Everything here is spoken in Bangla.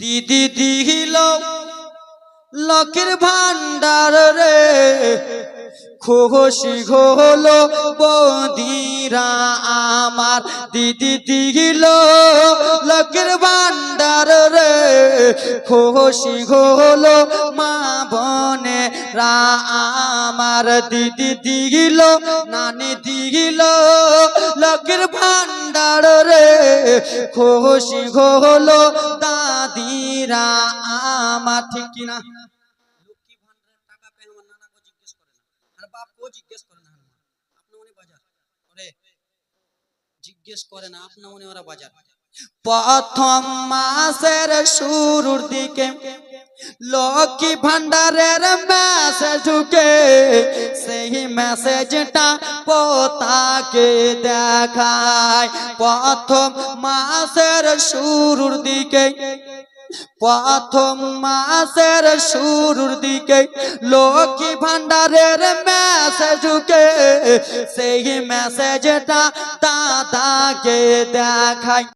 দিদি দিল, লকের ভান্ডার রে। খুশি হলো বদিরা আমার। দিদি দিল, লকের ভান্ডার রে। খুশি হলো মা বনে রা আমার। দিদি দিল, নানি দিল, লকের ভান্ডার রে। খুশি হলো আমা ঠিক কিনা? লক্ষ্মী ভান্ডারের টাকা পেয়ে আমার নানাকে জিজ্ঞেস করে না। আর বাপকেও জিজ্ঞেস করে না আপনি উনি বাজার? জিজ্ঞেস করে না আপনি উনি ওরা বাজার? প্রথম মাসের শুরুর দিকে লক্ষ্মী ভান্ডারের মেসেজ ঢুকে সেই মেসেজটা পোতাকে দেখায়। প্রথম মাসের শুরুর দিকে, প্রথম মাসের শুরুর দিকে লক্ষ্মী ভান্ডারের মেসেজ ঢুকে সেই মেসেজটা দাদাকে দেখায়।